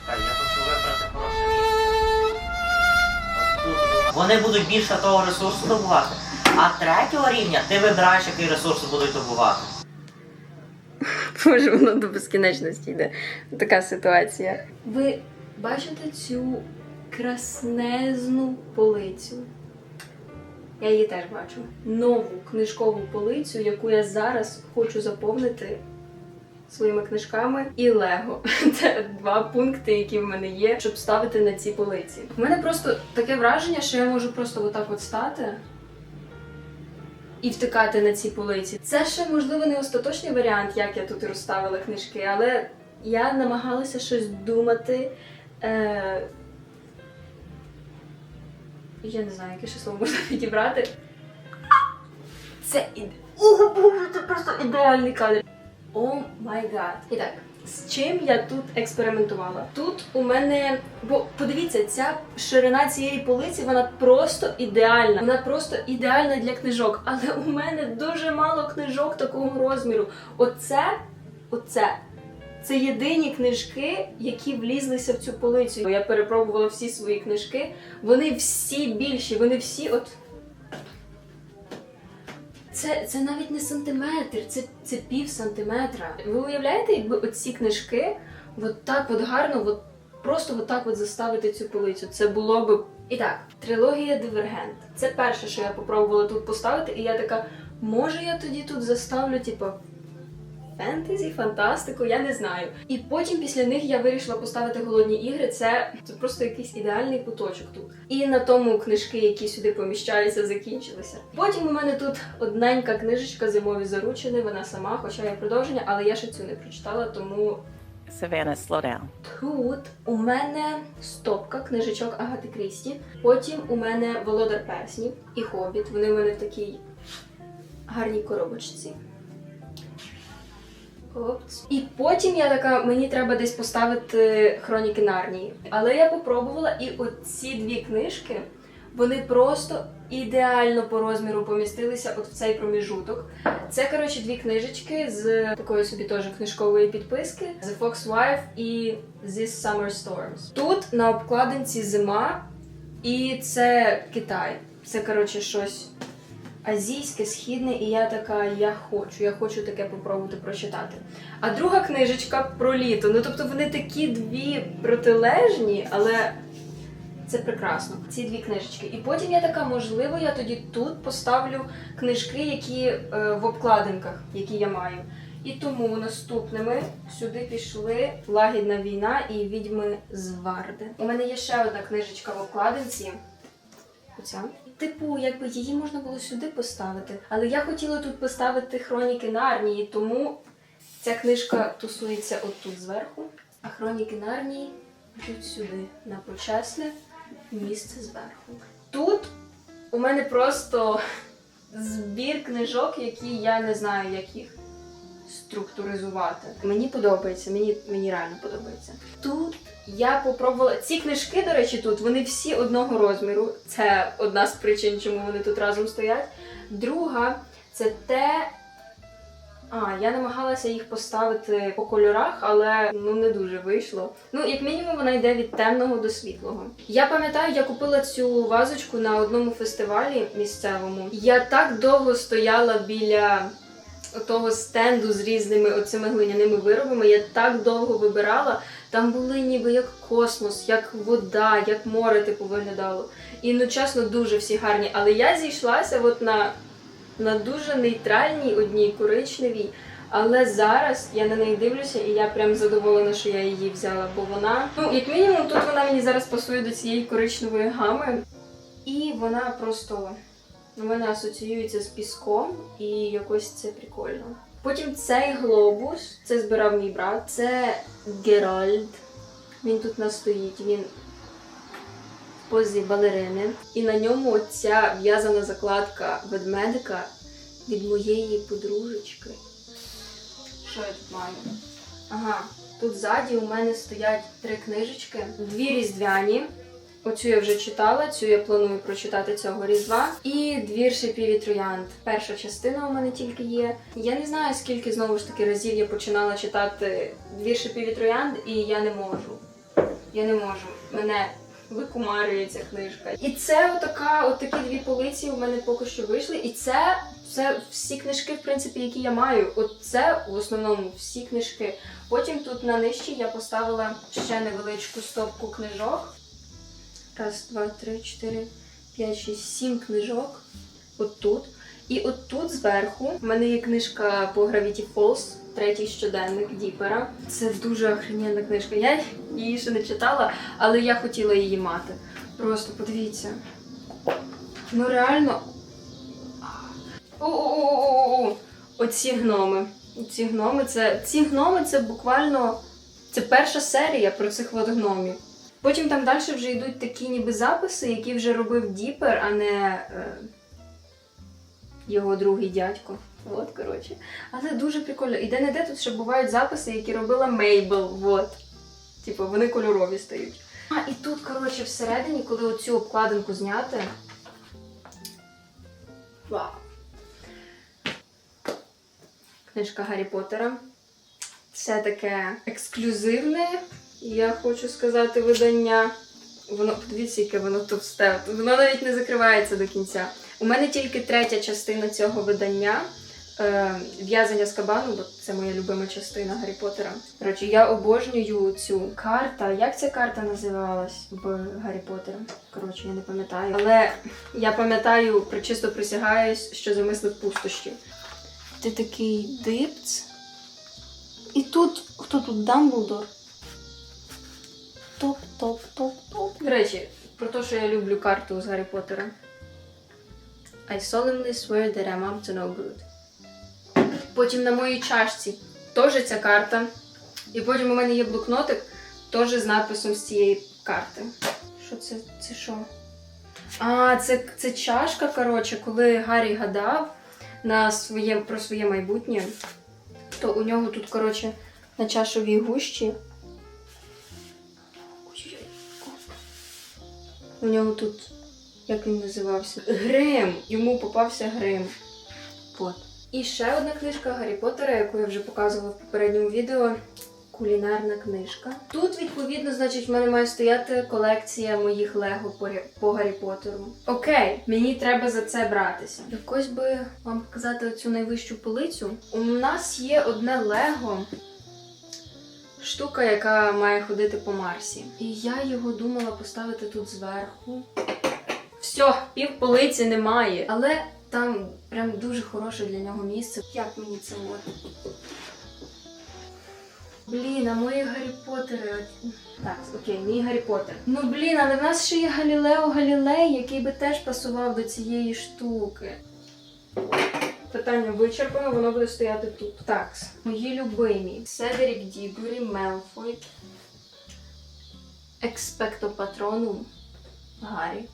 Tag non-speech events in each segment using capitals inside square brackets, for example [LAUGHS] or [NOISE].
Чекай, я хочу вибрати хороше місце. От тут. Вони будуть більше того ресурсу добувати. А третього рівня ти вибираєш, який ресурс будуть добувати. Боже, воно до безкінечності йде. Така ситуація. Ви бачите цю краснезну полицю? Я її теж бачу. Нову книжкову полицю, яку я зараз хочу заповнити своїми книжками і Лего. [LAUGHS] Це два пункти, які в мене є, щоб ставити на ці полиці. У мене просто таке враження, що я можу просто отак от стати і втикати на ці полиці. Це ще можливо не остаточний варіант, як я тут розставила книжки, але я намагалася щось думати. Е... Я не знаю, яке ще слово можна [LAUGHS] підібрати. Це іде. О, боже, це просто ідеальний кадр. О май гад. І так, з чим я тут експериментувала? Тут у мене, бо подивіться, ця ширина цієї полиці, вона просто ідеальна. Вона просто ідеальна для книжок. Але у мене дуже мало книжок такого розміру. Оце, оце. Це єдині книжки, які влізлися в цю полицю. Я перепробувала всі свої книжки. Вони всі більші, вони всі от. Це, це навіть не сантиметр, це, це пів сантиметра. Ви уявляєте, якби оці книжки от так от гарно, от просто от так от заставити цю полицю. Це було б. І так, трилогія Дивергент. Це перше, що я попробувала тут поставити, і я така, може я тоді тут заставлю, типу, фентезі, фантастику, я не знаю. І потім після них я вирішила поставити голодні ігри. Це, це просто якийсь ідеальний куточок тут. І на тому книжки, які сюди поміщаються, закінчилися. Потім у мене тут одненька книжечка зимові заручини. Вона сама, хоча є продовження, але я ще цю не прочитала, тому Savannah, slow down. Тут у мене стопка книжечок Агати Крісті. Потім у мене Володар Перснів і Хобіт. Вони у мене в такій гарній коробочці. Опц. І потім я така, мені треба десь поставити хроніки Нарнії. Але я попробувала, і оці дві книжки, вони просто ідеально по розміру помістилися от в цей проміжуток. Це, коротше, дві книжечки з такої собі теж книжкової підписки: The Fox Wife і This Summer Storms. Тут на обкладинці зима, і це Китай. Це, коротше, щось азійське, східне, і я така, я хочу, я хочу таке попробувати прочитати. А друга книжечка про літо. Ну тобто вони такі дві протилежні, але це прекрасно. Ці дві книжечки. І потім я така, можливо, я тоді тут поставлю книжки, які е, в обкладинках, які я маю. І тому наступними сюди пішли Лагідна війна і відьми з Варди. У мене є ще одна книжечка в обкладинці. Оця. Типу, якби її можна було сюди поставити. Але я хотіла тут поставити хроніки Нарнії, тому ця книжка тусується отут зверху, а хроніки Нарнії йдуть сюди на почесне місце зверху. Тут у мене просто збір книжок, які я не знаю, як їх структуризувати. Мені подобається, мені, мені реально подобається. Тут я попробувала ці книжки, до речі, тут вони всі одного розміру. Це одна з причин, чому вони тут разом стоять. Друга це те. А, я намагалася їх поставити по кольорах, але ну не дуже вийшло. Ну, як мінімум, вона йде від темного до світлого. Я пам'ятаю, я купила цю вазочку на одному фестивалі місцевому. Я так довго стояла біля того стенду з різними оцими глиняними виробами. Я так довго вибирала. Там були ніби як космос, як вода, як море типу виглядало. І ну чесно, дуже всі гарні. Але я зійшлася от на, на дуже нейтральній одній коричневій. Але зараз я на неї дивлюся, і я прям задоволена, що я її взяла, бо вона, ну, як мінімум, тут вона мені зараз пасує до цієї коричневої гами. І вона просто у мене асоціюється з піском, і якось це прикольно. Потім цей глобус, це збирав мій брат, це Геральд. Він тут настоїть, він в позі балерини. І на ньому оця в'язана закладка ведмедика від моєї подружечки. Що я тут маю? Ага, тут ззаді у мене стоять три книжечки, дві різдвяні. Оцю я вже читала, цю я планую прочитати цього різдва. І двір шипів і троянд. Перша частина у мене тільки є. Я не знаю, скільки знову ж таки разів я починала читати двір шипів і троянд, і я не можу. Я не можу. Мене викумарює ця книжка. І це отака, от такі дві полиці у мене поки що вийшли. І це, це всі книжки, в принципі, які я маю. От це в основному всі книжки. Потім тут на нижчі я поставила ще невеличку стопку книжок. Раз, два, три, чотири, п'ять, шість, сім книжок. От тут. І от тут зверху в мене є книжка по Gravity Falls, третій щоденник Діпера. Це дуже охрененна книжка. Я її ще не читала, але я хотіла її мати. Просто подивіться. Ну реально. О-о-о-о-о! Оці гноми. Ці гноми це. Ці гноми це буквально. Це перша серія про цих от гномів. Потім там далі вже йдуть такі ніби записи, які вже робив Діпер, а не е, його другий дядько. От, коротше. Але дуже прикольно. І де не де тут ще бувають записи, які робила Мейбл. От. Типу, вони кольорові стають. А, і тут, коротше, всередині, коли оцю обкладинку зняти. Вау. Книжка Гаррі Поттера. Це таке ексклюзивне, я хочу сказати, видання. Воно, подивіться, яке воно товсте. Воно навіть не закривається до кінця. У мене тільки третя частина цього видання. Е, В'язання з кабану, бо це моя любима частина Гаррі Поттера. Коротше, я обожнюю цю карта. Як ця карта називалась в Гаррі Поттера? Коротше, я не пам'ятаю. Але я пам'ятаю, причисто присягаюсь, що замислив пустощі. Ти такий дипц. І тут хто тут Дамблдор? Топ, топ, топ, топ. До речі, про те, що я люблю карту з Гаррі Поттера. I solemnly swear that I'm up to no good. Потім на моїй чашці теж ця карта. І потім у мене є блокнотик теж з надписом з цієї карти. Що це? Це що? А, це, це чашка, коротше, коли Гаррі гадав на своє, про своє майбутнє, то у нього тут, коротше, на чашовій гущі. У нього тут, як він називався? Грим! Йому попався грим. От. І ще одна книжка Гаррі Поттера, яку я вже показувала в попередньому відео. Кулінарна книжка. Тут, відповідно, значить, в мене має стояти колекція моїх лего по, по Гаррі Поттеру. Окей, мені треба за це братися. Якось би вам показати оцю найвищу полицю. У нас є одне лего. Штука, яка має ходити по Марсі. І я його думала поставити тут зверху. Все, пів полиці немає. Але там прям дуже хороше для нього місце. Як мені це от? Блін, а мої Гаррі Поттери. Так, окей, мій Гаррі Поттер. Ну блін, але в нас ще є Галілео Галілей, який би теж пасував до цієї штуки. Питання вичерпано, воно буде стояти тут. Так, мої любимі. Седерік Дігорі, Мелфой. Експекто Патронум. Гаррі.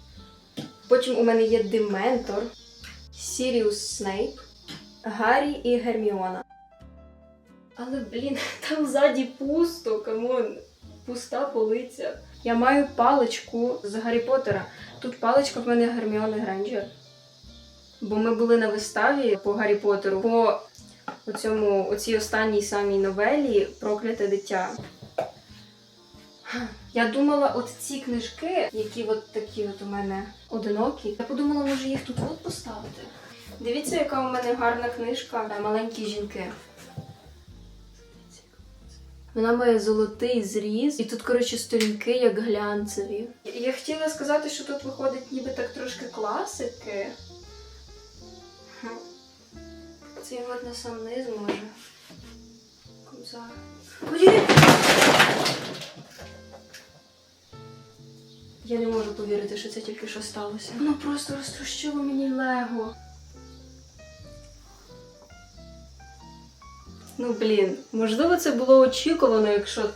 Потім у мене є Дементор, Сіріус Снейп, Гаррі і Герміона. Але, блін, [LAUGHS] там ззаді пусто, камон, пуста полиця. Я маю паличку з Гаррі Поттера. Тут паличка в мене Герміони Гренджер. Бо ми були на виставі по Гаррі Поттеру, по оцьому, оцій останній самій новелі Прокляте дитя. Я думала, от ці книжки, які от такі от у мене одинокі, я подумала, може їх тут от поставити. Дивіться, яка у мене гарна книжка Маленькі жінки. Вона має золотий зріз, і тут, коротше, сторінки як глянцеві. Я хотіла сказати, що тут виходить ніби так трошки класики. От на сам низ може. Кобзар. Я не можу повірити, що це тільки що сталося. Воно просто розтрощило мені лего. Ну блін, можливо, це було очікувано, якщо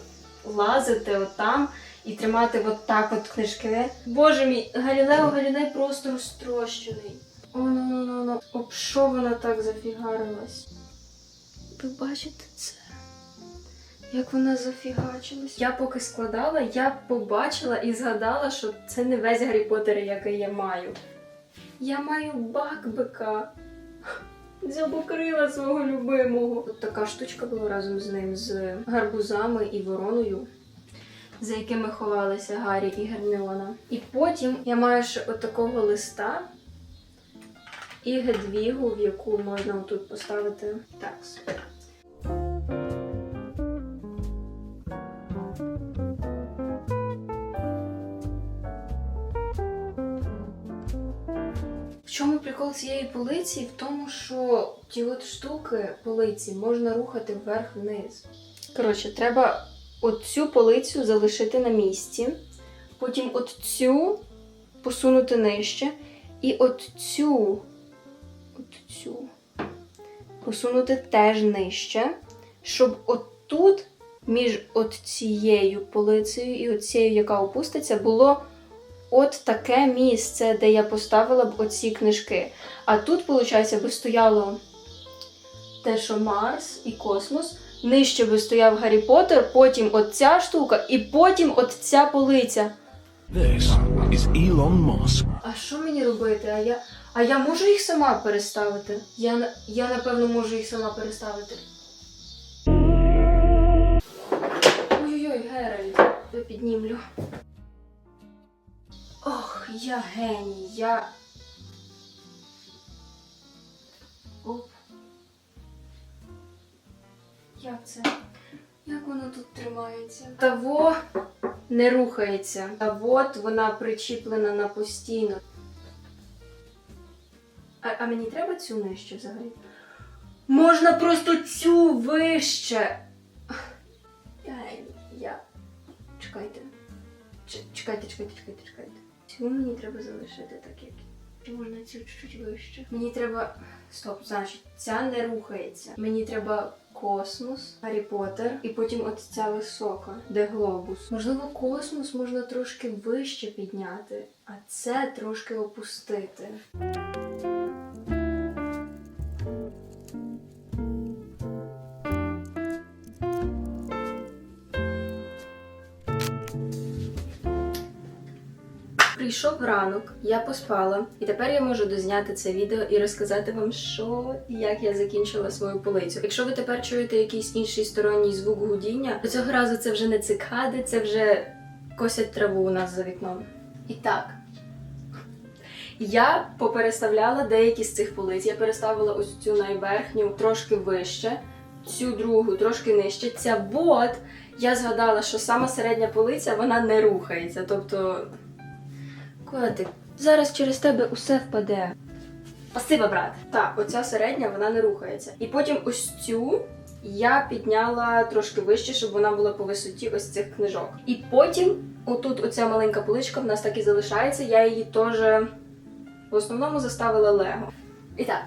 лазити отам і тримати от так от книжки. Боже мій, Галілео Галілей просто розтрощений. О, ну ну ну. Об що вона так зафігарилась? Ви бачите це? Як вона зафігачилась. Я поки складала, я побачила і згадала, що це не весь Гаррі Поттер, який я маю. Я маю бакбика. Дзьобокрила свого любимого. Тут така штучка була разом з ним з гарбузами і вороною. за якими ховалися Гаррі і Герміона. І потім я маю ще отакого листа і Гедвігу, в яку можна тут поставити текст. В чому прикол цієї полиці? В тому, що ті от штуки полиці можна рухати вверх-вниз. Коротше, треба оцю полицю залишити на місці, потім от цю посунути нижче, і от цю, от цю посунути теж нижче, щоб отут, між от цією полицею і от цією, яка опуститься, було от таке місце, де я поставила б оці книжки. А тут, виходить, би стояло те, що Марс і космос. Нижче би стояв Гаррі Поттер, потім от ця штука, і потім от ця полиця. This is Elon Musk. А що мені робити? А я, а я можу їх сама переставити? Я, я напевно можу їх сама переставити. Ой-ой-ой, Геральт, я піднімлю. Ох, я геній, я. Оп. Як це? Як воно тут тримається? Того не рухається. А от вона причіплена на постійно. А, а мені треба цю нижче взагалі? Можна просто цю вище. Ай, я. Чекайте. Ч- чекайте, чекайте, чекайте, чекайте. Цю мені треба залишити так, як. Чи можна цю чуть-чуть вище? Мені треба. Стоп, значить, ця не рухається. Мені треба космос, Гаррі Поттер, і потім от ця висока, де глобус. Можливо, космос можна трошки вище підняти, а це трошки опустити. Прийшов ранок, я поспала, і тепер я можу дозняти це відео і розказати вам, що і як я закінчила свою полицю. Якщо ви тепер чуєте якийсь інший сторонній звук гудіння, то цього разу це вже не цикади, це вже косять траву у нас за вікном. І так. Я попереставляла деякі з цих полиць. Я переставила ось цю найверхню трошки вище, цю другу трошки нижче. Ця вот я згадала, що сама середня полиця вона не рухається. Тобто Котик, зараз через тебе усе впаде. Спасибо, брат. Так, оця середня вона не рухається. І потім ось цю я підняла трошки вище, щоб вона була по висоті ось цих книжок. І потім, отут оця маленька поличка в нас так і залишається. Я її теж в основному заставила лего. І так.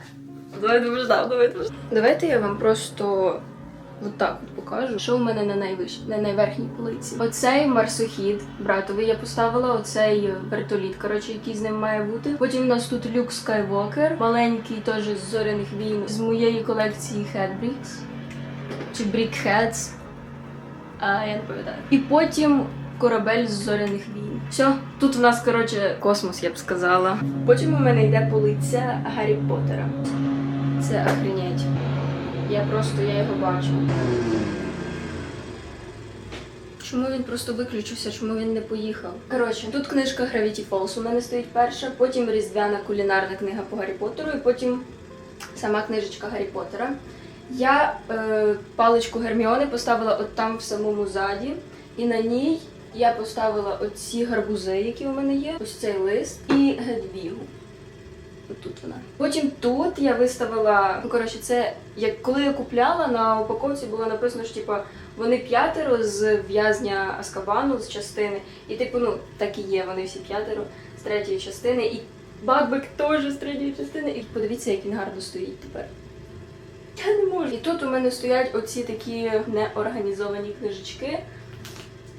Давайте. Давайте я вам просто от так от покажу, що у мене на найвищій, на найверхній полиці. Оцей марсохід братовий я поставила, оцей вертоліт, коротше, який з ним має бути. Потім у нас тут люк Скайвокер, маленький теж з зоряних війн, з моєї колекції Headbricks. Чи Brickheads. А я не пам'ятаю. І потім корабель з зоряних війн. Все, тут у нас, коротше, космос, я б сказала. Потім у мене йде полиця Гаррі Поттера. Це охренеть. Я просто я його бачу. Чому він просто виключився? Чому він не поїхав? Коротше, тут книжка Gravity Falls у мене стоїть перша, потім різдвяна кулінарна книга по Гаррі Поттеру, і потім сама книжечка Гаррі Поттера. Я е, паличку Герміони поставила от там в самому заді, і на ній я поставила оці гарбузи, які у мене є, ось цей лист і Гедвігу. Тут вона. Потім тут я виставила. Ну коротше, це як коли я купляла на упаковці було написано, що типа вони п'ятеро з в'язня Аскабану з частини. І типу, ну так і є, вони всі п'ятеро з третьої частини. І Бакбек теж з третьої частини. І подивіться, як він гарно стоїть тепер. Я не можу. І тут у мене стоять оці такі неорганізовані книжечки.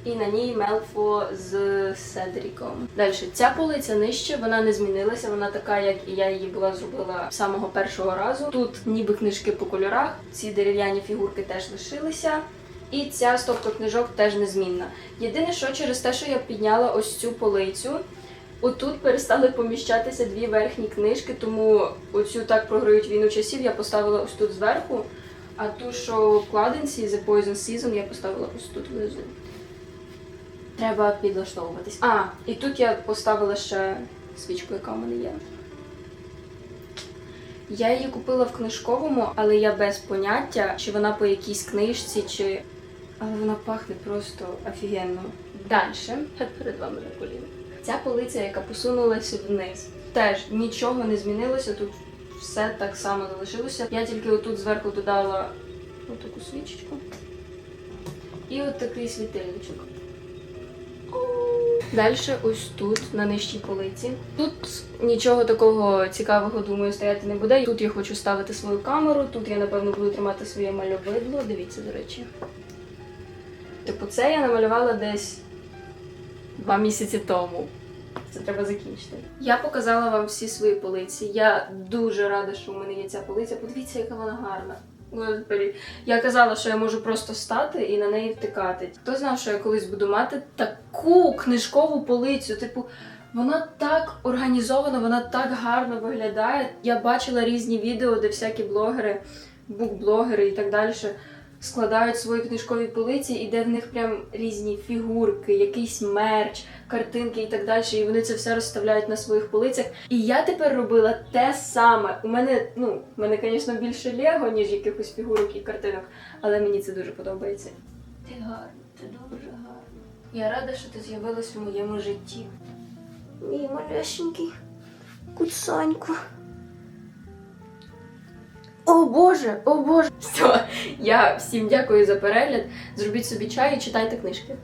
І на ній Мелфо з Седріком. Далі, ця полиця нижче, вона не змінилася, вона така, як і я її була зробила самого першого разу. Тут ніби книжки по кольорах, ці дерев'яні фігурки теж лишилися. І ця стопка книжок теж незмінна. Єдине, що через те, що я підняла ось цю полицю, отут перестали поміщатися дві верхні книжки, тому оцю так програють війну часів я поставила ось тут зверху, а ту, що в вкладинці The Poison Season, я поставила ось тут внизу. Треба підлаштовуватись. А, і тут я поставила ще свічку, яка в мене є. Я її купила в книжковому, але я без поняття, чи вона по якійсь книжці, чи. Але вона пахне просто офігенно. Далі, перед вами на коліна. Ця полиця, яка посунулася вниз. Теж нічого не змінилося, тут все так само залишилося. Я тільки отут зверху додала отаку свічечку. І от такий світильничок. Далі ось тут, на нижчій полиці. Тут нічого такого цікавого, думаю, стояти не буде. Тут я хочу ставити свою камеру, тут я, напевно, буду тримати своє мальовидло. Дивіться, до речі. Типу, це я намалювала десь два місяці тому. Це треба закінчити. Я показала вам всі свої полиці. Я дуже рада, що в мене є ця полиця. Подивіться, яка вона гарна. Господи. Я казала, що я можу просто стати і на неї втикати. Хто знав, що я колись буду мати таку книжкову полицю? Типу, вона так організована, вона так гарно виглядає. Я бачила різні відео, де всякі блогери, букблогери і так далі складають свої книжкові полиці, і де в них прям різні фігурки, якийсь мерч, картинки і так далі. І вони це все розставляють на своїх полицях. І я тепер робила те саме. У мене, ну, у мене, звісно, більше Лего, ніж якихось фігурок і картинок, але мені це дуже подобається. Ти гарна, ти дуже гарна. Я рада, що ти з'явилась у моєму житті. Мій малесенький куцаньку. О Боже, о Боже. Все, я всім дякую за перегляд. Зробіть собі чай і читайте книжки.